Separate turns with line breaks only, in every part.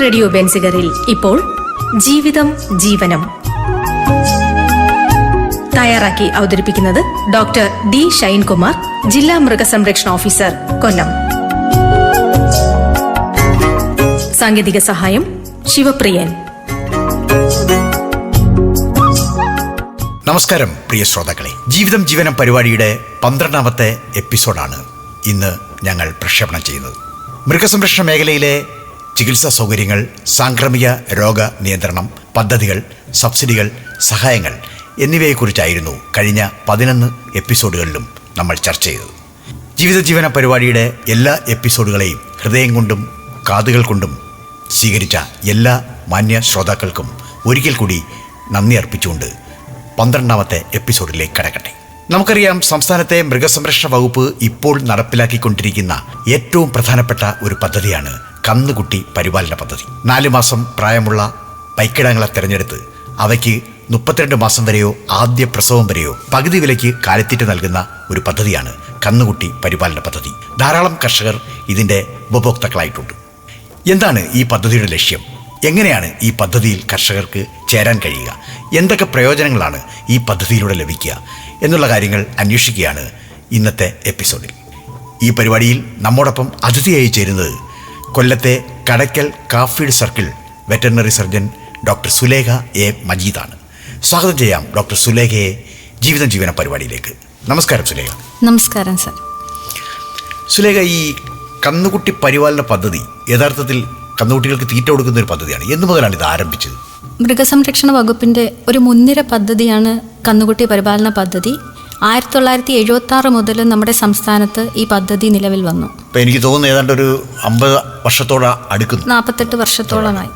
Radio ബെൻസിഗറിൽ ഇപ്പോൾ ജീവിതം ജീവനം. തയ്യാറാക്കി അവതരിപ്പിക്കുന്നത് ഡോക്ടർ ഡി ഷൈൻകുമാർ ജില്ലാ മൃഗസംരക്ഷണ ഓഫീസർ കൊല്ലം സാങ്കേതിക സഹായം ശിവപ്രിയൻ.
നമസ്കാരം പ്രിയ ശ്രോതാക്കളെ. ജീവിതം ജീവനം പരിപാടിയുടെ പന്ത്രണ്ടാമത്തെ എപ്പിസോഡാണ് ഇന്ന് ഞങ്ങൾ പ്രക്ഷേപണം ചെയ്യുന്നത്. മൃഗസംരക്ഷണ മേഖലയിലെ ചികിത്സാ സൗകര്യങ്ങൾ സാംക്രമിക രോഗ നിയന്ത്രണം പദ്ധതികൾ സബ്സിഡികൾ സഹായങ്ങൾ എന്നിവയെക്കുറിച്ചായിരുന്നു കഴിഞ്ഞ പതിനൊന്ന് എപ്പിസോഡുകളിലും നമ്മൾ ചർച്ച ചെയ്തത്. ജീവിത ജീവന പരിപാടിയുടെ എല്ലാ എപ്പിസോഡുകളെയും ഹൃദയം കൊണ്ടും കാതുകൾ കൊണ്ടും സ്വീകരിച്ച എല്ലാ മാന്യ ശ്രോതാക്കൾക്കും ഒരിക്കൽ കൂടി നന്ദി അർപ്പിച്ചുകൊണ്ട് പന്ത്രണ്ടാമത്തെ എപ്പിസോഡിലേക്ക് കടക്കട്ടെ. നമുക്കറിയാം സംസ്ഥാനത്തെ മൃഗസംരക്ഷണ വകുപ്പ് ഇപ്പോൾ നടപ്പിലാക്കിക്കൊണ്ടിരിക്കുന്ന ഏറ്റവും പ്രധാനപ്പെട്ട ഒരു പദ്ധതിയാണ് കന്നുകുട്ടി പരിപാലന പദ്ധതി. നാല് മാസം പ്രായമുള്ള പൈക്കിടങ്ങളെ തിരഞ്ഞെടുത്ത് അവയ്ക്ക് മുപ്പത്തിരണ്ട് മാസം വരെയോ ആദ്യ പ്രസവം വരെയോ പകുതി വിലയ്ക്ക് കാലിത്തീറ്റ നൽകുന്ന ഒരു പദ്ധതിയാണ് കന്നുകുട്ടി പരിപാലന പദ്ധതി. ധാരാളം കർഷകർ ഇതിന്റെ ഉപഭോക്താക്കളായിട്ടുണ്ട്. എന്താണ് ഈ പദ്ധതിയുടെ ലക്ഷ്യം? എങ്ങനെയാണ് ഈ പദ്ധതിയിൽ കർഷകർക്ക് ചേരാൻ കഴിയുക? എന്തൊക്കെ പ്രയോജനങ്ങളാണ് ഈ പദ്ധതിയിലൂടെ ലഭിക്കുക? എന്നുള്ള കാര്യങ്ങൾ അന്വേഷിക്കുകയാണ് ഇന്നത്തെ എപ്പിസോഡിൽ. ഈ പരിപാടിയിൽ നമ്മോടൊപ്പം അതിഥിയായി ചേരുന്നത് കൊല്ലത്തെ Kadakkal calf feed circle veterinary surgeon doctor Sulekha A മജീദാണ്. സ്വാഗതം ചെയ്യാം ഡോക്ടർ സുലേഖയെ ജീവിതം ജീവന പരിപാടിയിലേക്ക്. നമസ്കാരം സുലേഖ.
നമസ്കാരം സർ.
സുലേഖ ഈ കന്നുകുട്ടി പരിപാലന പദ്ധതി യഥാർത്ഥത്തിൽ കന്നുകുട്ടികൾക്ക് തീറ്റ കൊടുക്കുന്ന ഒരു പദ്ധതിയാണ്. എന്ന് മുതലാണ് ഇത് ആരംഭിച്ചത്?
മൃഗസംരക്ഷണ വകുപ്പിന്റെ ഒരു മുൻനിര പദ്ധതിയാണ് കന്നുകുട്ടി പരിപാലന പദ്ധതി. ആയിരത്തി തൊള്ളായിരത്തി എഴുപത്തി ആറ് മുതൽ നമ്മുടെ സംസ്ഥാനത്ത് ഈ പദ്ധതി നിലവിൽ വന്നു.
എനിക്ക് തോന്നുന്നു ഏതാണ്ട് ഒരു അമ്പത് വർഷത്തോളം അടുക്കുന്നു.
നാൽപ്പത്തെട്ട് വർഷത്തോളമായി.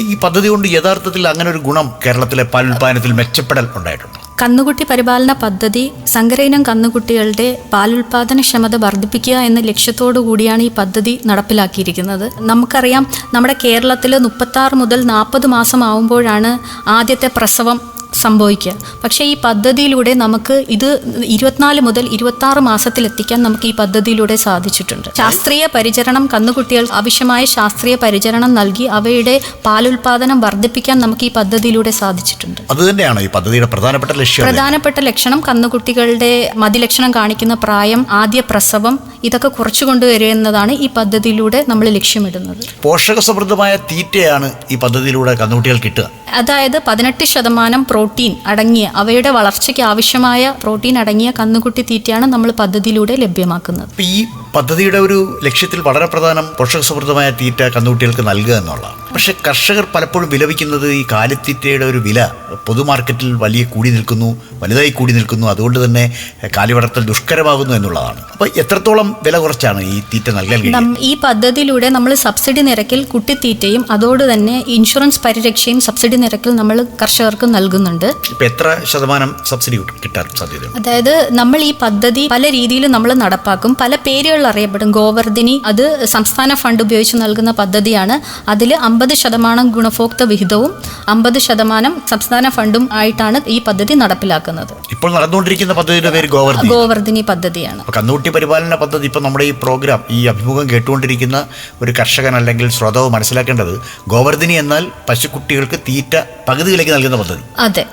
ഈ പദ്ധതി കൊണ്ട് യഥാർത്ഥത്തിൽ അങ്ങനെ ഒരു ഗുണം കേരളത്തിലെ പാൽ ഉൽപാദനത്തിൽ മെച്ചപ്പെടൽ ഉണ്ടായിട്ടുണ്ട്.
കന്നുകുട്ടി പരിപാലന പദ്ധതി സങ്കരയിനം കന്നുകുട്ടികളുടെ പാലുൽപാദനക്ഷമത വർദ്ധിപ്പിക്കുക എന്ന ലക്ഷ്യത്തോടു കൂടിയാണ് ഈ പദ്ധതി നടപ്പിലാക്കിയിരിക്കുന്നത്. നമുക്കറിയാം നമ്മുടെ കേരളത്തിൽ മുപ്പത്താറ് മുതൽ നാൽപ്പത് മാസം ആവുമ്പോഴാണ് ആദ്യത്തെ പ്രസവം സംഭവിക്കുക. പക്ഷേ ഈ പദ്ധതിയിലൂടെ നമുക്ക് ഇത് ഇരുപത്തിനാല് മുതൽ ഇരുപത്തി ആറ് മാസത്തിലെത്തിക്കാൻ നമുക്ക് ഈ പദ്ധതിയിലൂടെ സാധിച്ചിട്ടുണ്ട്. ശാസ്ത്രീയ പരിചരണം കന്നുകുട്ടികൾ ആവശ്യമായ ശാസ്ത്രീയ പരിചരണം നൽകി അവയുടെ പാലുൽപാദനം വർദ്ധിപ്പിക്കാൻ നമുക്ക് ഈ പദ്ധതിയിലൂടെ സാധിച്ചിട്ടുണ്ട്.
അത് തന്നെയാണ് ഈ പദ്ധതിയുടെ പ്രധാനപ്പെട്ട ലക്ഷ്യം
പ്രധാനപ്പെട്ട ലക്ഷണം കന്നുകുട്ടികളുടെ മതിലക്ഷണം കാണിക്കുന്ന പ്രായം ആദ്യ പ്രസവം ഇതൊക്കെ കുറച്ചു കൊണ്ടുവരുന്നതാണ് ഈ പദ്ധതിയിലൂടെ നമ്മൾ ലക്ഷ്യമിടുന്നത്.
പോഷക സമൃദ്ധമായ തീറ്റയാണ് ഈ പദ്ധതിയിലൂടെ കന്നുകുട്ടികൾ കിട്ടുക.
അതായത് പതിനെട്ട് ശതമാനം പ്രോട്ടീൻ അടങ്ങിയ അവയുടെ വളർച്ചയ്ക്ക് ആവശ്യമായ പ്രോട്ടീൻ അടങ്ങിയ കന്നുകുട്ടി തീറ്റയാണ് നമ്മൾ പദ്ധതിയിലൂടെ ലഭ്യമാക്കുന്നത്.
ഈ പദ്ധതിയുടെ ഒരു ലക്ഷ്യത്തിൽ വളരെ പ്രധാനം പോഷക സമൃദ്ധമായ തീറ്റ കന്നുകുട്ടികൾക്ക് നൽകുക എന്നുള്ളതാണ്. പക്ഷേ കർഷകർ പലപ്പോഴും വിലപിക്കുന്നത് ഈ കാലിത്തീറ്റയുടെ ഒരു വില. പൊതുമാർക്കറ്റിൽ വലിയ കൂടി നിൽക്കുന്നു വലുതായി കൂടി നിൽക്കുന്നു. അതുകൊണ്ട് തന്നെ കാലി വളർത്തൽ ദുഷ്കരമാകുന്നു എന്നുള്ളതാണ്. അപ്പോൾ എത്രത്തോളം വില കുറച്ചാണ് ഈ തീറ്റ നൽകാൻ
കഴിയുന്നത് ഈ പദ്ധതിയിലൂടെ നമ്മൾ സബ്സിഡി നിരക്കിൽ കുട്ടിത്തീറ്റയും അതോട് തന്നെ ഇൻഷുറൻസ് പരിരക്ഷയും സബ്സിഡി നിരക്കിൽ നമ്മൾ കർഷകർക്ക് നൽകുന്നുണ്ട്.
ഇപ്പം എത്ര ശതമാനം സബ്സിഡി കിട്ടാൻ സാധ്യത
അതായത് നമ്മൾ ഈ പദ്ധതി പല രീതിയിൽ നമ്മൾ നടപ്പാക്കും. പല പേരുകളിൽ അറിയപ്പെടും. ഗോവർധിനി അത് സംസ്ഥാന ഫണ്ട് ഉപയോഗിച്ച് നൽകുന്ന പദ്ധതിയാണ്. അതിൽ അമ്പത് ശതമാനം ഗുണഭോക്തൃ വിഹിതവും അമ്പത് ശതമാനം സംസ്ഥാന ഫണ്ടും ആയിട്ടാണ് ഈ പദ്ധതി നടപ്പിലാക്കുന്നത്.
ഇപ്പോൾ നടന്നുകൊണ്ടിരിക്കുന്ന പദ്ധതിയുടെ പേര് ഗോവർദ്ധി
ഗോവർദ്ധിനി പദ്ധതിയാണ്.
അപ്പോൾ കന്നുകുട്ടി പരിപാലന പദ്ധതി ഇപ്പോൾ നമ്മുടെ ഈ പ്രോഗ്രാം ഈ അഭിമുഖം കേട്ടുകൊണ്ടിരിക്കുന്ന ഒരു കർഷകൻ അല്ലെങ്കിൽ ശ്രോതാവ് മനസ്സിലാക്കേണ്ടത് ഗോവർദ്ധിനി എന്നാൽ പശുക്കുട്ടികൾക്ക് തീറ്റ പകുതി വിലയ്ക്ക് നൽകുന്ന പദ്ധതി.
അതെ.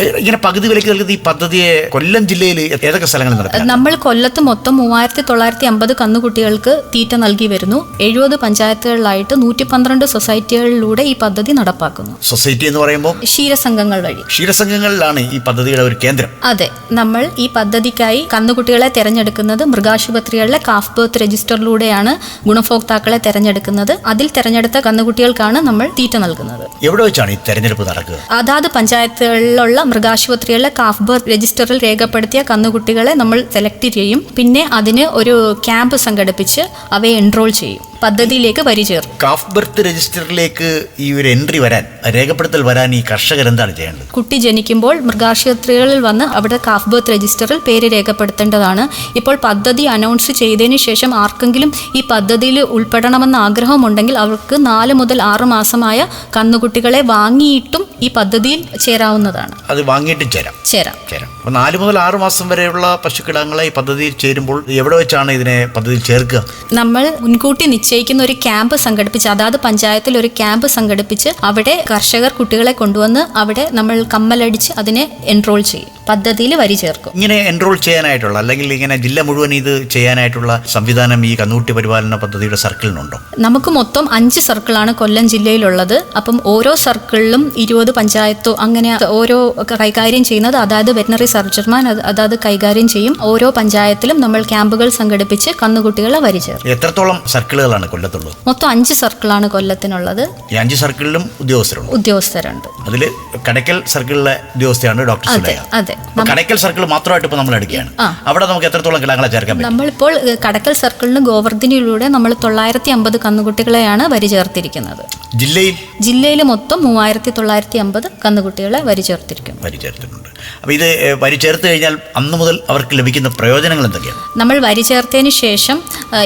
ഇങ്ങനെ പകുതി വിലയ്ക്ക് നൽകുന്ന ഈ പദ്ധതിയെ കൊല്ലം ജില്ലയിൽ ഏതൊക്കെ സ്ഥലങ്ങളിൽ നടക്കും
നമ്മൾ കൊല്ലത്ത് മൊത്തം മൂവായിരത്തി തൊള്ളായിരത്തി അമ്പത് കന്നുകുട്ടികൾക്ക് തീറ്റ നൽകി വരുന്നു. എഴുപത് പഞ്ചായത്തുകളിലായിട്ട് നൂറ്റി പന്ത്രണ്ട് സൊസൈറ്റികളിലൂടെ ഈ പദ്ധതി നടപ്പാക്കുന്നു.
സൊസൈറ്റി എന്ന് പറയുമ്പോൾ?
ക്ഷീരസംഘങ്ങൾ വഴി.
ക്ഷീരസംഘങ്ങളിലാണ് ഈ പദ്ധതിയുടെ ഒരു കേന്ദ്രം.
അതെ നമ്മൾ ഈ പദ്ധതിക്കായി കന്നുകുട്ടികളെ തിരഞ്ഞെടുക്കുന്നത് മൃഗാശുപത്രികളിലെ കാഫ് ബർത്ത് രജിസ്റ്ററിലൂടെയാണ് ഗുണഭോക്താക്കളെ തിരഞ്ഞെടുക്കുന്നത്. അതിൽ തിരഞ്ഞെടുത്ത കന്നുകുട്ടികൾക്കാണ് നമ്മൾ തീറ്റ നൽകുന്നത്.
എവിടെ വെച്ചാണ് ഈ തെരഞ്ഞെടുപ്പ് നടക്കുക?
അതാത് പഞ്ചായത്തുകളിലുള്ള മൃഗാശുപത്രികളിലെ കാഫ് ബർത്ത് രജിസ്റ്ററിൽ രേഖപ്പെടുത്തിയ കന്നുകുട്ടികളെ നമ്മൾ സെലക്ട് ചെയ്യും. പിന്നെ അതിന് ഒരു ക്യാമ്പ് സംഘടിപ്പിച്ച് അവയെ എൻറോൾ ചെയ്യും. പദ്ധതിയിലേക്ക് വരി ചേർക്കും
കാഫ് ബർത്ത് രജിസ്റ്ററിലേക്ക് ഈ ഒരു എൻട്രി വരാൻ രേഖപ്പെടുത്തൽ വരാൻ ഈ കർഷകർ എന്താണ് ചെയ്യേണ്ടത്?
കുട്ടി ജനിക്കുമ്പോൾ മൃഗാശുപത്രികളിൽ വന്ന് അവിടെ കാഫ് ബർത്ത് രജിസ്റ്ററിൽ പേര് രേഖപ്പെടുത്തേണ്ടതാണ്. ഇപ്പോൾ പദ്ധതി അനൗൺസ് ചെയ്തതിന് ശേഷം ആർക്കെങ്കിലും ഈ പദ്ധതിയിൽ ഉൾപ്പെടണമെന്ന് ആഗ്രഹമുണ്ടെങ്കിൽ അവർക്ക് നാല് മുതൽ ആറ് മാസമായ കന്നുകുട്ടികളെ വാങ്ങിയിട്ടും ഈ പദ്ധതിയിൽ ചേരാവുന്നതാണ്.
അത് വാങ്ങിയിട്ട് ചേരാം.
ചേരാം.
ചേരാം. അപ്പോൾ നാല് മുതൽ ആറ് മാസം വരെയുള്ള പശുക്കിടാങ്ങളെ ഈ പദ്ധതിയിൽ ചേരുമ്പോൾ എവിടെ വെച്ചാണ് ഇതിനെ പദ്ധതിയിൽ ചേർക്കുക?
നമ്മൾ മുൻകൂട്ടി നിശ്ചയിക്കുന്ന ഒരു ക്യാമ്പ് സംഘടിപ്പിച്ച് അതാത് പഞ്ചായത്തിൽ ഒരു ക്യാമ്പ് സംഘടിപ്പിച്ച് അവിടെ കർഷകർ കുട്ടികളെ കൊണ്ടുവന്ന് അവിടെ നമ്മൾ കമ്മലടിച്ച് അതിനെ എൻറോൾ ചെയ്യും പദ്ധതിയിൽ വരി ചേർക്കും.
ഇങ്ങനെ എൻറോൾ ചെയ്യാനായിട്ടുള്ള അല്ലെങ്കിൽ ഇങ്ങനെ ജില്ല മുഴുവൻ ഇത് ചെയ്യാനായിട്ടുള്ള സംവിധാനം ഈ കന്നുകുട്ടി പരിപാലന പദ്ധതിയുടെ സർക്കിളിനുണ്ടോ?
നമുക്ക് മൊത്തം അഞ്ച് സർക്കിളാണ് കൊല്ലം ജില്ലയിലുള്ളത്. അപ്പം ഓരോ സർക്കിളിലും ഇരുപത് പഞ്ചായത്തോ അങ്ങനെ ഓരോ കൈകാര്യം ചെയ്യുന്നത് അതായത് വെറ്റിനറി സർജന്മാർ അത് അതാത് കൈകാര്യം ചെയ്യും. ഓരോ പഞ്ചായത്തിലും നമ്മൾ ക്യാമ്പുകൾ സംഘടിപ്പിച്ച് കന്നുകുട്ടികളെ വരിചേർക്കും
എത്രത്തോളം സർക്കിളുകളാണ് കൊല്ലത്തുള്ളത്
മൊത്തം അഞ്ച് സർക്കിളാണ് കൊല്ലത്തിനുള്ളത്.
ഈ അഞ്ച് സർക്കിളിലും ഉദ്യോഗസ്ഥരുണ്ട്?
ഉദ്യോഗസ്ഥരുണ്ട്.
അതിൽ കടയ്ക്കൽ സർക്കിളിലെ ഉദ്യോഗസ്ഥയാണ് ഡോക്ടർ
അതെ അതെ.
കടയ്ക്കൽ സർക്കിൾ മാത്രമായിട്ട് ഇപ്പോൾ നമ്മൾ എടുക്കുകയാണ്. അവിടെ നമുക്ക് എത്രത്തോളം കിളങ്ങളെ ചേർക്കാൻ പറ്റും?
നമ്മളിപ്പോൾ കടക്കൽ സർക്കിളിന് ഗോവർദ്ധനിലൂടെ നമ്മൾ തൊള്ളായിരത്തി അമ്പത് കന്നുകുട്ടികളെയാണ് വരി ചേർത്തിരിക്കുന്നത്
ജില്ലയിൽ?
ജില്ലയിൽ മൊത്തം മൂവായിരത്തി തൊള്ളായിരത്തി അമ്പത് കന്നുകുട്ടികളെ വരി ചേർത്തിരിക്കുന്നു
വരി ചേർത്തിട്ടുണ്ട് അപ്പോൾ ഇത് വരി ചേർത്ത് കഴിഞ്ഞാൽ അന്ന് മുതൽ അവർക്ക് ലഭിക്കുന്ന പ്രയോജനങ്ങൾ എന്തൊക്കെയാണ്?
നമ്മൾ വരി ചേർത്തതിന് ശേഷം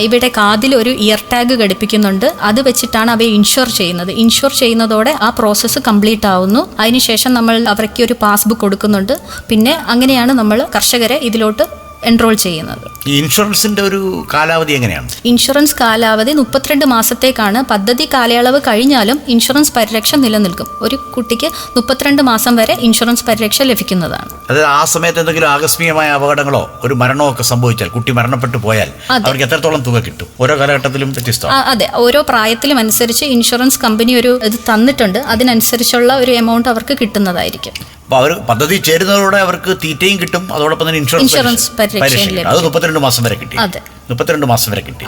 ഇവിടെ കാതിൽ ഒരു ഇയർ ടാഗ് ഘടിപ്പിക്കുന്നുണ്ട്. അത് വെച്ചിട്ടാണ് അവയെ ഇൻഷുർ ചെയ്യുന്നത്. ഇൻഷുർ ചെയ്യുന്നതോടെ ആ പ്രോസസ്സ് കംപ്ലീറ്റ് ആവുന്നു. അതിനുശേഷം നമ്മൾ അവർക്ക് ഒരു പാസ്ബുക്ക് കൊടുക്കുന്നുണ്ട്. പിന്നെ അങ്ങനെയാണ് നമ്മൾ കർഷകരെ ഇതിലോട്ട് എൻറോൾ ചെയ്യുന്നത്.
ഇൻഷുറൻസിന്റെ ഒരു കാലാവധി എങ്ങനെയാണ്?
ഇൻഷുറൻസ് കാലാവധി മുപ്പത്തിരണ്ട് മാസത്തേക്കാണ്. പദ്ധതി കാലയളവ് കഴിഞ്ഞാലും ഇൻഷുറൻസ് പരിരക്ഷ നിലനിൽക്കും. ഒരു കുട്ടിക്ക് മുപ്പത്തിരണ്ട് മാസം വരെ ഇൻഷുറൻസ് പരിരക്ഷ ലഭിക്കുന്നതാണ്.
അതായത് ആ സമയത്ത് എന്തെങ്കിലും ആകസ്മികമായ അപകടങ്ങളോ ഒരു മരണമോ ഒക്കെ സംഭവിച്ചാൽ കുട്ടി മരണപ്പെട്ടു പോയാൽ. അവർക്ക് എത്രത്തോളം തുക കിട്ടും? ഓരോ കാലഘട്ടത്തിലും വ്യത്യസ്തമാണ്?
അതെ. ഓരോ പ്രായത്തിലും അനുസരിച്ച് ഇൻഷുറൻസ് കമ്പനി ഒരു ഇത് തന്നിട്ടുണ്ട്. അതിനനുസരിച്ചുള്ള ഒരു എമൗണ്ട് അവർക്ക് കിട്ടുന്നതായിരിക്കും.
അപ്പോൾ അവർ പദ്ധതി ചേരുന്നതോടെ അവർക്ക് തീറ്റയും കിട്ടും. അതോടൊപ്പം തന്നെ ഇൻഷുറൻസ്.
ലഭിക്കും.
അത് മുപ്പത്തിരണ്ട് മാസം വരെ കിട്ടി. മുപ്പത്തിരണ്ട് മാസം വരെ കിട്ടി.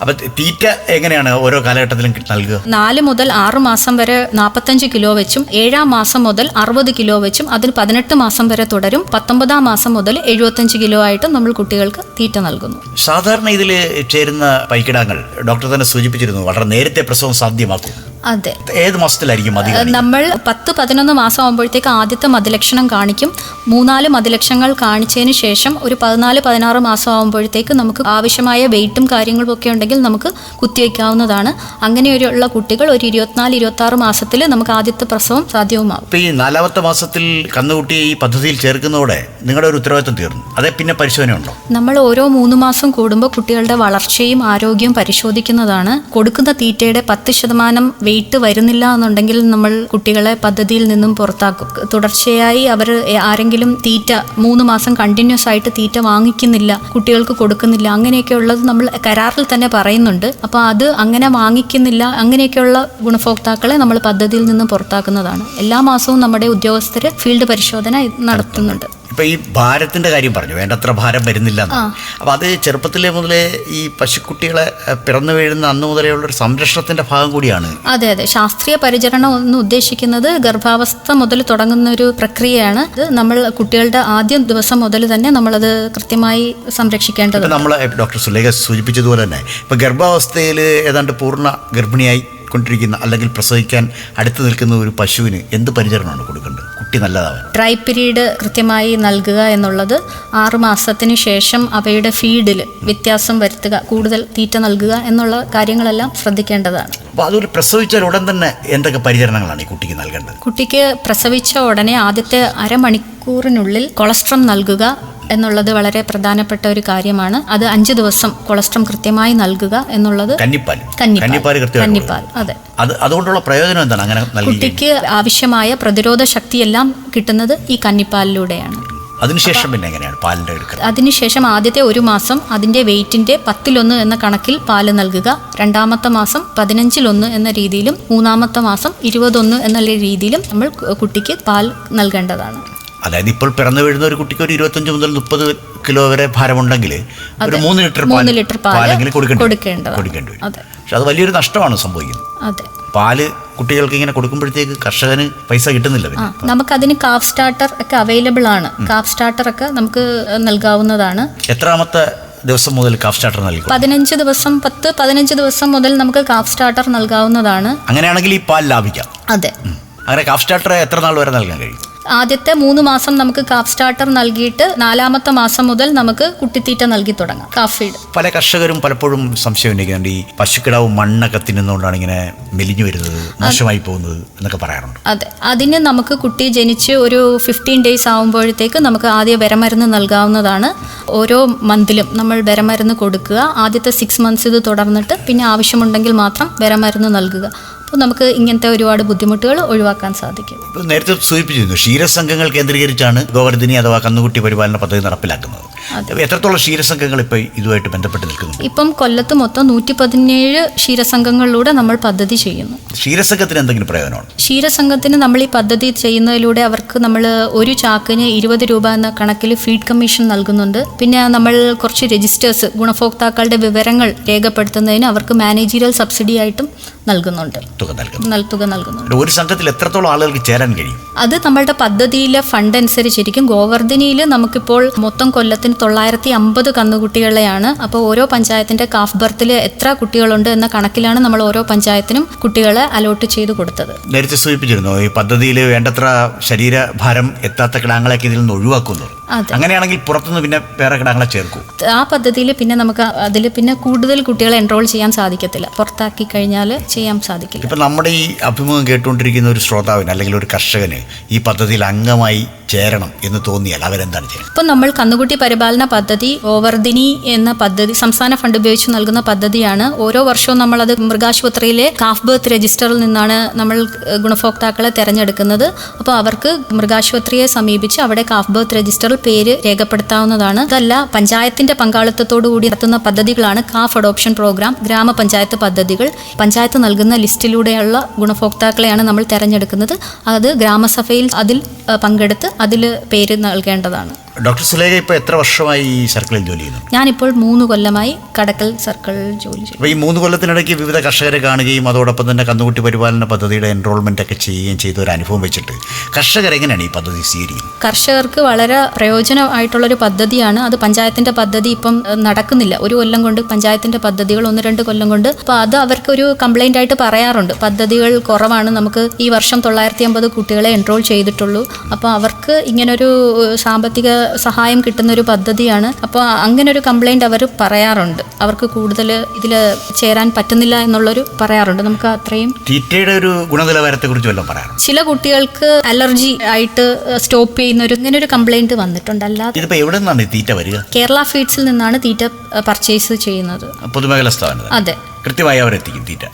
അപ്പൊ തീറ്റ എങ്ങനെയാണ് ഓരോ കാലഘട്ടത്തിലും നൽകുക?
നാല് മുതൽ ആറ് മാസം വരെ നാൽപ്പത്തഞ്ച് കിലോ വെച്ചും ഏഴാം മാസം മുതൽ അറുപത് കിലോ വെച്ചും അതിൽ പതിനെട്ട് മാസം വരെ തുടരും. പത്തൊമ്പതാം മാസം മുതൽ എഴുപത്തഞ്ച് കിലോ ആയിട്ട് നമ്മൾ കുട്ടികൾക്ക് തീറ്റ നൽകുന്നു.
സാധാരണ ഇതിൽ ചേരുന്ന പൈക്കിടാങ്ങൾ ഡോക്ടർ തന്നെ സൂചിപ്പിച്ചിരുന്നു വളരെ നേരത്തെ പ്രസവം സാധ്യമാക്കും.
അതെ.
ഏത് മാസത്തിലായിരിക്കും
നമ്മൾ പത്ത് പതിനൊന്ന് മാസം ആകുമ്പോഴത്തേക്ക് ആദ്യത്തെ മതിലക്ഷണം കാണിക്കും. മൂന്നാൽ മതിലക്ഷണങ്ങൾ കാണിച്ചതിന് ശേഷം ഒരു പതിനാല് പതിനാറ് മാസം ആകുമ്പോഴത്തേക്ക് നമുക്ക് ആവശ്യമായ വെയിറ്റും കാര്യങ്ങളും ഒക്കെ ഉണ്ടെങ്കിൽ നമുക്ക് കുത്തിവെക്കാവുന്നതാണ് അങ്ങനെയുള്ള കുട്ടികൾ ഒരു ഇരുപത്തിനാല് ഇരുപത്തി ആറ് മാസത്തിൽ നമുക്ക് ആദ്യത്തെ പ്രസവം
സാധ്യവുമാകും. ഈ നാലാമത്തെ മാസത്തിൽ കന്നുകുട്ടിയെ ഈ പദ്ധതിയിൽ ചേർക്കുന്നതോടെ നിങ്ങളുടെ ഒരു ഉത്തരവാദിത്വം തീർന്നു. അതെ പിന്നെ പരിശോധന ഉണ്ടോ
നമ്മൾ ഓരോ മൂന്ന് മാസം കൂടുമ്പോൾ കുട്ടികളുടെ വളർച്ചയും ആരോഗ്യവും പരിശോധിക്കുന്നതാണ്. കൊടുക്കുന്ന തീറ്റയുടെ പത്ത് ശതമാനം വെയിറ്റ് വരുന്നില്ല എന്നുണ്ടെങ്കിൽ നമ്മൾ കുട്ടികളെ പദ്ധതിയിൽ നിന്നും പുറത്താക്കും. തുടർച്ചയായി അവർ ആരെങ്കിലും തീറ്റ മൂന്ന് മാസം കണ്ടിന്യൂസ് ആയിട്ട് തീറ്റ വാങ്ങിക്കുന്നില്ല കുട്ടികൾക്ക് കൊടുക്കുന്നില്ല അങ്ങനെയൊക്കെ ഉള്ളത് നമ്മൾ കരാറിൽ തന്നെ പറയുന്നുണ്ട്. അപ്പോൾ അത് അങ്ങനെ വാങ്ങിക്കുന്നില്ല അങ്ങനെയൊക്കെയുള്ള ഗുണഭോക്താക്കളെ നമ്മൾ പദ്ധതിയിൽ നിന്നും പുറത്താക്കുന്നതാണ്. എല്ലാ മാസവും നമ്മുടെ ഉദ്യോഗസ്ഥർ ഫീൽഡ് പരിശോധന നടത്തുന്നുണ്ട്.
ഇപ്പൊ ഈ ഭാരത്തിന്റെ കാര്യം പറഞ്ഞു വേണ്ടത്ര ഭാരം വരുന്നില്ല അപ്പോൾ അപ്പൊ അത് ചെറുപ്പത്തിലെ മുതലേ ഈ പശുക്കുട്ടികളെ പിറന്നു വീഴുന്ന അന്ന് മുതലേ ഉള്ള ഒരു സംരക്ഷണത്തിന്റെ ഭാഗം കൂടിയാണ്.
അതെ അതെ. ശാസ്ത്രീയ പരിചരണം എന്ന് ഉദ്ദേശിക്കുന്നത് ഗർഭാവസ്ഥ മുതൽ തുടങ്ങുന്ന ഒരു പ്രക്രിയയാണ്. ഇത് നമ്മൾ കുട്ടികളുടെ ആദ്യ ദിവസം മുതൽ തന്നെ നമ്മളത് കൃത്യമായി സംരക്ഷിക്കേണ്ടത്
നമ്മൾ ഡോക്ടർ സുലേഖ സൂചിപ്പിച്ചതുപോലെ തന്നെ ഇപ്പൊ ഗർഭാവസ്ഥയിൽ ഏതാണ്ട് പൂർണ ഗർഭിണിയായി കൊണ്ടിരിക്കുന്ന അല്ലെങ്കിൽ പ്രസവിക്കാൻ അടുത്ത് നിൽക്കുന്ന ഒരു പശുവിന് എന്ത് പരിചരണമാണ് കൊടുക്കേണ്ടത്? കുട്ടി നല്ലതാവാൻ.
ഡ്രൈ പീരീഡ് കൃത്യമായി നൽകുക എന്നുള്ളത് ആറു മാസത്തിന് ശേഷം അവയുടെ ഫീഡിൽ വ്യത്യാസം വരുത്തുക കൂടുതൽ തീറ്റ നൽകുക എന്നുള്ള കാര്യങ്ങളെല്ലാം ശ്രദ്ധിക്കേണ്ടതാണ്.
അപ്പോൾ പ്രസവിച്ചാൽ ഉടൻ തന്നെ എന്തൊക്കെ പരിചരണങ്ങളാണ് ഈ കുട്ടിക്ക് നൽകേണ്ടത്?
കുട്ടിക്ക് പ്രസവിച്ച ഉടനെ ആദ്യത്തെ അരമണിക്കൂറിനുള്ളിൽ കൊളസ്ട്രം നൽകുക എന്നുള്ളത് വളരെ പ്രധാനപ്പെട്ട ഒരു കാര്യമാണ്. അത് അഞ്ച് ദിവസം കൊളസ്ട്രം കൃത്യമായി നൽകുക എന്നുള്ളത്
കന്നിപ്പാൽ
കന്നിപ്പാൽ
കന്നിപ്പാൽ
അതെ.
അത് അതുകൊണ്ടുള്ള പ്രയോജനം എന്താണ്? അങ്ങനെ
കുട്ടിക്ക് ആവശ്യമായ പ്രതിരോധ ശക്തിയെല്ലാം കിട്ടുന്നത് ഈ കന്നിപ്പാലിലൂടെയാണ്
അതിനുശേഷം പിന്നെ എങ്ങനെയാണ് എടുക്കുന്നത്
അതിനുശേഷം ആദ്യത്തെ ഒരു മാസം അതിന്റെ വെയിറ്റിന്റെ പത്തിലൊന്ന് എന്ന കണക്കിൽ പാൽ നൽകുക. രണ്ടാമത്തെ മാസം പതിനഞ്ചിലൊന്ന് എന്ന രീതിയിലും മൂന്നാമത്തെ മാസം ഇരുപതൊന്ന് എന്നുള്ള രീതിയിലും നമ്മൾ കുട്ടിക്ക് പാൽ നൽകേണ്ടതാണ്.
അതായത് ഇപ്പോൾ പിറന്നു വീഴുന്ന ഒരു കുട്ടിക്ക് ഒരു ഇരുപത്തഞ്ച് മുതൽ മുപ്പത് കിലോ വരെ ഭാരമുണ്ടെങ്കിൽ ഒരു മൂന്ന് ലിറ്റർ പാൽ
ലിറ്റർ
പാലെങ്കിലും കൊടുക്കേണ്ടി വരും. പക്ഷെ അത് വലിയൊരു നഷ്ടമാണ് സംഭവിക്കുന്നത്. പാൽ കുട്ടികൾക്ക് ഇങ്ങനെ കൊടുക്കുമ്പോഴത്തേക്ക് കർഷകന് പൈസ കിട്ടുന്നില്ല നമുക്ക്
അതിന് കാഫ് സ്റ്റാർട്ടർ ഒക്കെ അവൈലബിൾ ആണ്. കാഫ് സ്റ്റാർട്ടർ ഒക്കെ നമുക്ക് നൽകാവുന്നതാണ്.
എത്രാമത്തെ ദിവസം മുതൽ കാഫ് സ്റ്റാർട്ടർ നൽകും?
പതിനഞ്ച് ദിവസം പത്ത് പതിനഞ്ച് ദിവസം മുതൽ നമുക്ക് കാഫ് സ്റ്റാർട്ടർ നൽകാവുന്നതാണ്.
അങ്ങനെയാണെങ്കിൽ ഈ പാൽ ലാഭിക്കാം.
അതെ.
അങ്ങനെ കാഫ് സ്റ്റാർട്ടർ എത്ര നാൾ വരെ നൽകാൻ കഴിയും?
ആദ്യത്തെ മൂന്ന് മാസം നമുക്ക് കാഫ് സ്റ്റാർട്ടർ നൽകിയിട്ട് നാലാമത്തെ മാസം മുതൽ നമുക്ക് കുട്ടിത്തീറ്റ നൽകി തുടങ്ങാം. കാഫ് ഫീഡ്
പല കർഷകരും പലപ്പോഴും സംശയം ഉന്നയിക്കുന്നുണ്ട്. ഈ പശുക്കിടാവ് മണ്ണൊക്കെ തിന്നുന്നതുകൊണ്ടാണ് ഇങ്ങനെ മെലിഞ്ഞു വരുന്നത് മോശമായി പോകുന്നത് എന്നൊക്കെ പറയാറുണ്ട്.
അതെ. അതിന് നമുക്ക് കുട്ടി ജനിച്ച് ഒരു ഫിഫ്റ്റീൻ ഡേയ്സ് ആകുമ്പോഴത്തേക്ക് നമുക്ക് ആദ്യ വിരമരുന്ന് നൽകാവുന്നതാണ് ഓരോ മന്തിലും നമ്മൾ വിരമരുന്ന് കൊടുക്കുക. ആദ്യത്തെ സിക്സ് മന്ത്സ് ഇത് തുടർന്നിട്ട് പിന്നെ ആവശ്യമുണ്ടെങ്കിൽ മാത്രം വിരമരുന്ന് നൽകുക. അപ്പോൾ നമുക്ക് ഇങ്ങനത്തെ ഒരുപാട് ബുദ്ധിമുട്ടുകൾ ഒഴിവാക്കാൻ സാധിക്കും.
നേരത്തെ സൂചിപ്പിച്ചിരുന്നു ക്ഷീരസംഘങ്ങൾ കേന്ദ്രീകരിച്ചാണ് ഗോവർദ്ധനി അഥവാ കന്നുകുട്ടി പരിപാലന പദ്ധതി നടപ്പിലാക്കുന്നത്. എത്രത്തോളം ക്ഷീരസംഘങ്ങൾ ഇപ്പൊ ഇതുമായിട്ട് ബന്ധപ്പെട്ട് നിൽക്കുന്നു
ഇപ്പം കൊല്ലത്ത് മൊത്തം നൂറ്റി പതിനേഴ് ക്ഷീരസംഘങ്ങളിലൂടെ നമ്മൾ പദ്ധതി ചെയ്യുന്നു.
ക്ഷീരസംഘത്തിന് എന്തെങ്കിലും പ്രയോജനമാണ്
ക്ഷീരസംഘത്തിന് നമ്മൾ ഈ പദ്ധതി ചെയ്യുന്നതിലൂടെ അവർക്ക് നമ്മൾ ഒരു ചാക്കിന് ഇരുപത് രൂപ എന്ന കണക്കിൽ ഫീഡ് കമ്മീഷൻ നൽകുന്നുണ്ട്. പിന്നെ നമ്മൾ കുറച്ച് രജിസ്റ്റേഴ്സ് ഗുണഭോക്താക്കളുടെ വിവരങ്ങൾ രേഖപ്പെടുത്തുന്നതിന് അവർക്ക് മാനേജീരിയൽ സബ്സിഡി ആയിട്ടും നൽകുന്നുണ്ട്.
തുക
നൽകുന്നുണ്ട്.
ഒരു സംഘത്തിൽ എത്രത്തോളം ആളുകൾക്ക് ചേരാൻ കഴിയും?
അത് നമ്മളുടെ പദ്ധതിയിലെ ഫണ്ട് അനുസരിച്ചിരിക്കും. ഗോവർദ്ധനിയിൽ നമുക്കിപ്പോൾ മൊത്തം കൊല്ലത്തിന് തൊള്ളായിരത്തി അമ്പത് കന്നുകുട്ടികളെയാണ് അപ്പോൾ ഓരോ പഞ്ചായത്തിന്റെ കാഫ് ബർത്തിൽ എത്ര കുട്ടികളുണ്ട് എന്ന കണക്കിലാണ് നമ്മൾ ഓരോ പഞ്ചായത്തിനും കുട്ടികളെ അലോട്ട് ചെയ്ത് കൊടുത്തത്
നേരത്തെ സൂചിപ്പിച്ചിരുന്നു ഈ പദ്ധതിയിൽ വേണ്ടത്ര ശരീരഭാരം എത്താത്ത കിടാങ്ങളൊക്കെ ഇതിൽ നിന്ന് ഒഴിവാക്കുന്നു. അങ്ങനെയാണെങ്കിൽ പുറത്തുനിന്ന് പിന്നെ വേറെ കിടങ്ങളെ ചേർക്കും.
ആ പദ്ധതിയിൽ പിന്നെ നമുക്ക് അതിൽ പിന്നെ കൂടുതൽ കുട്ടികളെ എൻറോൾ ചെയ്യാൻ സാധിക്കത്തില്ല. പുറത്താക്കി കഴിഞ്ഞാൽ ചെയ്യാൻ സാധിക്കില്ല.
ഇപ്പം നമ്മുടെ ഈ അഭിമുഖം കേട്ടുകൊണ്ടിരിക്കുന്ന ഒരു ശ്രോതാവിന് അല്ലെങ്കിൽ ഒരു കർഷകന് ഈ പദ്ധതിയിൽ അംഗമായി ചേരണം എന്ന് തോന്നിയാൽ അവരെന്താണ് ചെയ്യുന്നത്?
ഇപ്പം നമ്മൾ കന്നുകുട്ടി പരിപാലന പദ്ധതി ഓവർദിനി എന്ന പദ്ധതി സംസ്ഥാന ഫണ്ട് ഉപയോഗിച്ച് നൽകുന്ന പദ്ധതിയാണ്. ഓരോ വർഷവും നമ്മളത് മൃഗാശുപത്രിയിലെ കാഫ് ബർത്ത് രജിസ്റ്ററിൽ നിന്നാണ് നമ്മൾ ഗുണഭോക്താക്കളെ തിരഞ്ഞെടുക്കുന്നത്. അപ്പോൾ അവർക്ക് മൃഗാശുപത്രിയെ സമീപിച്ച് അവിടെ കാഫ് ബർത്ത് രജിസ്റ്ററിൽ പേര് രേഖപ്പെടുത്താവുന്നതാണ്. അതല്ല പഞ്ചായത്തിന്റെ പങ്കാളിത്തത്തോടു കൂടി നടത്തുന്ന പദ്ധതികളാണ് കാഫ് അഡോപ്ഷൻ പ്രോഗ്രാം ഗ്രാമപഞ്ചായത്ത് പദ്ധതികൾ. പഞ്ചായത്ത് നൽകുന്ന ലിസ്റ്റിലൂടെയുള്ള ഗുണഭോക്താക്കളെയാണ് നമ്മൾ തിരഞ്ഞെടുക്കുന്നത്. അത് ഗ്രാമസഭയിൽ അതിൽ പങ്കെടുത്ത് അതിൽ പേര് നൽകേണ്ടതാണ്.
ഡോക്ടർ സുലേഖ ഇപ്പോൾ എത്ര വർഷമായി ഈ സർക്കിളിൽ ജോലി ചെയ്യുന്നു?
ഞാനിപ്പോൾ മൂന്ന് കൊല്ലമായി കടക്കൽ സർക്കിളിൽ ജോലി
ചെയ്യുന്നു. ഈ മൂന്ന് കൊല്ലത്തിനിടയ്ക്ക് വിവിധ കർഷകരെ കാണുകയും അതോടൊപ്പം തന്നെ കന്നുകുട്ടി പരിപാലന പദ്ധതിയുടെ എൻറോൾമെന്റ് ഒക്കെ ചെയ്യുകയും ചെയ്ത ഒരു അനുഭവം വെച്ചിട്ട് കർഷകർ എങ്ങനെയാണ് ഈ പദ്ധതി സ്വീകരിക്കുന്നത്?
കർഷകർക്ക് വളരെ പ്രയോജനമായിട്ടുള്ളൊരു പദ്ധതിയാണ്. അത് പഞ്ചായത്തിന്റെ പദ്ധതി ഇപ്പം നടക്കുന്നില്ല. ഒരു കൊല്ലം കൊണ്ട് പഞ്ചായത്തിന്റെ പദ്ധതികൾ ഒന്ന് രണ്ട് കൊല്ലം കൊണ്ട്. അപ്പോൾ അത് അവർക്ക് ഒരു കംപ്ലൈന്റ് ആയിട്ട് പറയാറുണ്ട്. പദ്ധതികൾ കുറവാണ്. നമുക്ക് ഈ വർഷം തൊള്ളായിരത്തി അമ്പത് കുട്ടികളെ എൻറോൾ ചെയ്തിട്ടുള്ളൂ. അപ്പോൾ അവർക്ക് ഇങ്ങനൊരു സാമ്പത്തിക സഹായം കിട്ടുന്ന ഒരു പദ്ധതിയാണ്. അപ്പോൾ അങ്ങനെ ഒരു കംപ്ലൈന്റ് അവർ പറയാറുണ്ട്. അവർക്ക് കൂടുതൽ ഇതിൽ ചേരാൻ പറ്റുന്നില്ല എന്നുള്ളൊരു പറയാറുണ്ട്. നമുക്ക് അത്രയും
തീറ്റയുടെ ഒരു ഗുണനിലവാരത്തെക്കുറിച്ച് കുറിച്ച്
ചില കുട്ടികൾക്ക് അലർജി ആയിട്ട് സ്റ്റോപ്പ് ചെയ്യുന്ന ഒരു ഇങ്ങനെ ഒരു കംപ്ലൈന്റ് വന്നിട്ടുണ്ട്.
എവിടെ നിന്നാണ് തീറ്റ വരിക?
കേരള ഫീഡ്സിൽ നിന്നാണ് തീറ്റ പർച്ചേസ് ചെയ്യുന്നത്.
പൊതുമേഖലാ സ്ഥാപനം
അതെ.
കൃത്യമായി അവരെത്തിക്കും തീറ്റ.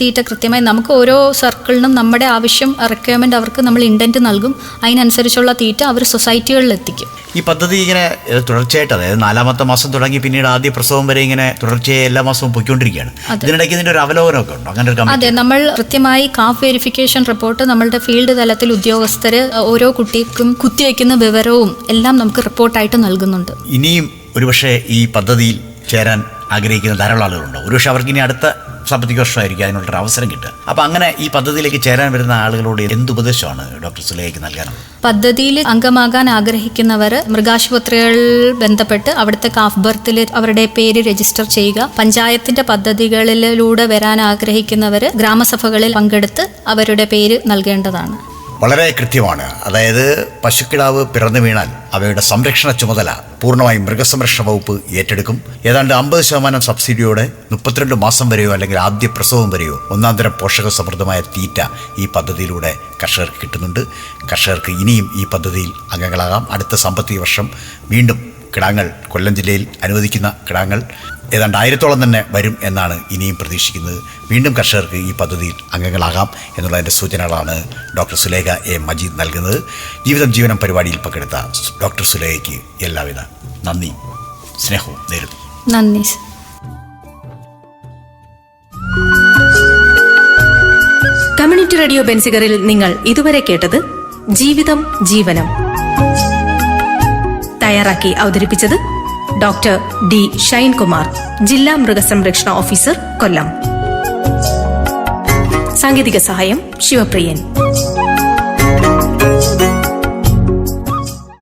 തീറ്റ കൃത്യമായി നമുക്ക് ഓരോ സർക്കിളിനും നമ്മുടെ ആവശ്യം റിക്വയർമെന്റ് അവർക്ക് നമ്മൾ ഇൻഡന്റ് നൽകും. അതിനനുസരിച്ചുള്ള തീറ്റ അവർ സൊസൈറ്റികളിൽ എത്തിക്കും.
ഈ പദ്ധതി ഇങ്ങനെ തുടർച്ചയായിട്ട് അതായത് നാലാമത്തെ മാസം തുടങ്ങി പിന്നീട് ആദ്യ പ്രസവം വരെ ഇങ്ങനെ തുടർച്ചയായി എല്ലാ മാസവും പോയിക്കൊണ്ടിരിക്കുകയാണ്. ഇതിനിടയ്ക്ക് ഇതിന്റെ ഒരു അവലോകനമൊക്കെ ഉണ്ടോ? അങ്ങനെ
അതെ നമ്മൾ കൃത്യമായി കാഫ് വെരിഫിക്കേഷൻ റിപ്പോർട്ട് നമ്മളുടെ ഫീൽഡ് തലത്തിൽ ഉദ്യോഗസ്ഥര് ഓരോ കുട്ടിക്കും കുത്തിവെക്കുന്ന വിവരവും എല്ലാം നമുക്ക് റിപ്പോർട്ടായിട്ട് നൽകുന്നുണ്ട്.
ഇനിയും ഒരുപക്ഷെ ഈ പദ്ധതിയിൽ ചേരാൻ ആഗ്രഹിക്കുന്ന ധാരാളം ആളുകളുണ്ട്. ഒരുപക്ഷെ അവർക്ക് ഇനി അടുത്ത സാമ്പത്തിക വർഷമായിരിക്കും അതിനുള്ള ഒരു അവസരം കിട്ടുക. അപ്പോൾ അങ്ങനെ ഈ പദ്ധതിയിലേക്ക് ചേരാൻ വരുന്ന ആളുകളോട് എന്ത് ഉപദേശമാണ് ഡോക്ടർ സുലൈക്ക് നൽകാനുള്ളത്
പദ്ധതിയിൽ അംഗമാകാൻ ആഗ്രഹിക്കുന്നവർ മൃഗാശുപത്രികളിൽ ബന്ധപ്പെട്ട് അവിടുത്തെ കാഫ് ബർത്തിൽ അവരുടെ പേര് രജിസ്റ്റർ ചെയ്യുക. പഞ്ചായത്തിന്റെ പദ്ധതികളിലൂടെ വരാൻ ആഗ്രഹിക്കുന്നവർ ഗ്രാമസഭകളിൽ പങ്കെടുത്ത് അവരുടെ പേര് നൽകേണ്ടതാണ്.
വളരെ കൃത്യമാണ്. അതായത് പശുക്കിടാവ് പിറന്നു വീണാൽ അവയുടെ സംരക്ഷണ ചുമതല പൂർണമായും മൃഗസംരക്ഷണ വകുപ്പ് ഏറ്റെടുക്കും. ഏതാണ്ട് അമ്പത് ശതമാനം സബ്സിഡിയോടെ മുപ്പത്തിരണ്ട് മാസം വരെയോ അല്ലെങ്കിൽ ആദ്യ പ്രസവം വരെയോ ഒന്നാന്തരം പോഷക സമൃദ്ധമായ തീറ്റ ഈ പദ്ധതിയിലൂടെ കർഷകർക്ക് കിട്ടുന്നുണ്ട്. കർഷകർക്ക് ഇനിയും ഈ പദ്ധതിയിൽ അംഗങ്ങളാകാം. അടുത്ത സാമ്പത്തിക വർഷം വീണ്ടും കിടാങ്ങൾ കൊല്ലം ജില്ലയിൽ അനുവദിക്കുന്ന കിടാങ്ങൾ ഏതാണ്ട് ആയിരത്തോളം തന്നെ വരും എന്നാണ് ഇനിയും പ്രതീക്ഷിക്കുന്നത്. വീണ്ടും കർഷകർക്ക് ഈ പദ്ധതിയിൽ അംഗങ്ങളാകാം എന്നുള്ളതിന്റെ സൂചനകളാണ് ഡോക്ടർ സുലേഖ എ. മജീദ് നൽകുന്നത്. ജീവിതം ജീവനം പരിപാടിയിൽ പങ്കെടുത്ത ഡോക്ടർ സുലേഖയ്ക്ക് എല്ലാവിധ നന്ദി. സ്നേഹവും നേരുന്നു.
നന്ദി
കമ്മ്യൂണിറ്റി റേഡിയോ ബെൻസിഗറിൽ നിങ്ങൾ ഇതുവരെ കേട്ടത് ജീവിതം ജീവനം. തയ്യാറാക്കി അവതരിപ്പിച്ചത് ഡോക്ടർ ഡി ഷൈൻകുമാർ ജില്ലാ മൃഗസംരക്ഷണ ഓഫീസർ കൊല്ലം. സാങ്കേതിക സഹായം ശിവപ്രിയൻ.